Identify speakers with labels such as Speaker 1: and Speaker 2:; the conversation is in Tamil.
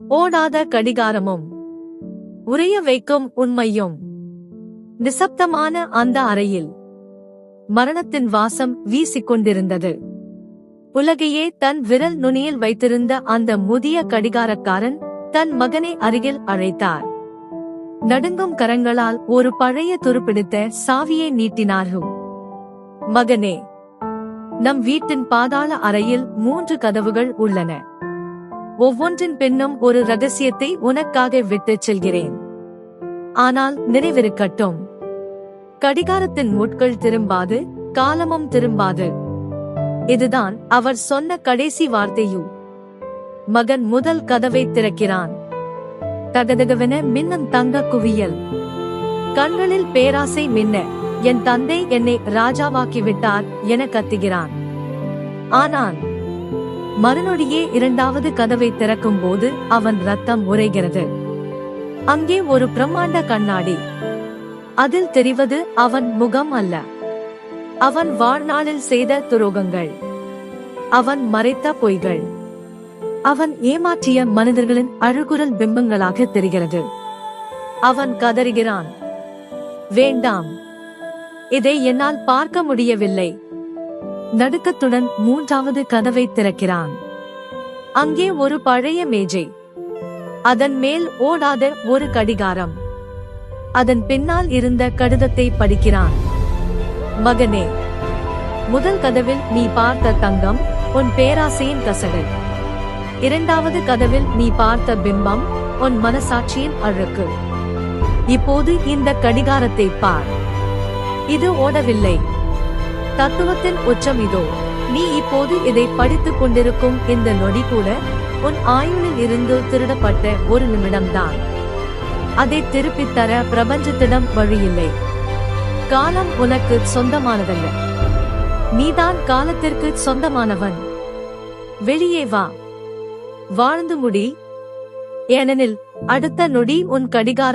Speaker 1: ஓடாத கடிகாரமும் உறைய வைக்கும் உண்மையும். நிசப்தமான அந்த அறையில் மரணத்தின் வாசம் வீசிக்கொண்டிருந்தது. உலகையே தன் விரல் நுனியில் வைத்திருந்த அந்த முதிய கடிகாரக்காரன் தன் மகனை அருகில் அழைத்தார். நடுங்கும் கரங்களால் ஒரு பழைய துருப்பிடித்த சாவியை நீட்டினார்கள். மகனே நம் வீட்டின் பாதாள அறையில் மூன்று கதவுகள் உள்ளன. ஒவ்வொன்றின் பின்னும் ஒரு ரகசியத்தை உனக்காக விட்டுச் செல்கிறேன். ஆனால் நினைவிருக்கட்டும். கடிகாரத்தின் முட்கள் திரும்பாது காலமும் திரும்பாது. இதுதான் அவர் சொன்ன கடைசி வார்த்தையு. மகன் முதல் கதவை திறக்கிறான். தகதகவென மின்னும் தங்க குவியல். கண்களில் பேராசை மின்ன என் தந்தை என்னை ராஜாவாக்கி விட்டார் என கத்துகிறான். ஆனால் மறுநொடியே இரண்டாவது கதவை திறக்கும் போது அவன் ரத்தம் உரைகிறது அங்கே ஒரு பிரம்மாண்ட கண்ணாடி. அதில் தெரிவது அவன் முகம் அல்ல. அவன் வாழ்நாளில் செய்த துரோகங்கள். அவன் மறைத்த பொய்கள். அவன் ஏமாற்றிய மனிதர்களின் அழுகுரல் பிம்பங்களாக தெரிகிறது. அவன் கதறுகிறான். வேண்டாம். இதை என்னால் பார்க்க முடியவில்லை. நடுக்கத்துடன் மூன்றாவது கதவை திறக்கிறான். அங்கே ஒரு பழைய மேஜை. அதன் மேல் ஓடாத ஒரு கடிகாரம். அதன் பின்னால் இருந்த கடிதத்தை படிக்கிறான். மகனே முதல் கதவில் நீ பார்த்த தங்கம் உன் பேராசையின் கசடல். இரண்டாவது கதவில் நீ பார்த்த பிம்பம் உன் மனசாட்சியின் அழுக்கு. இப்போது இந்த கடிகாரத்தை பார். இது ஓடவில்லை. தத்துவத்தின் உச்சம் இதோ. நீ இப்போது இதை படித்துக் கொண்டிருக்கும் இந்த நொடி கூட உன் ஆயுளில் இருந்து திருடப்பட்ட ஒரு நிமிடம்தான். அதை திருப்பித் தர பிரபஞ்சத்திடம் வழியில்லை. காலம் உனக்கு சொந்தமானதல்ல. நீதான் காலத்திற்கு சொந்தமானவன். வெளியே வா. வாழ்ந்து முடி. ஏனெனில் அடுத்த நொடி உன் கடிகாரம்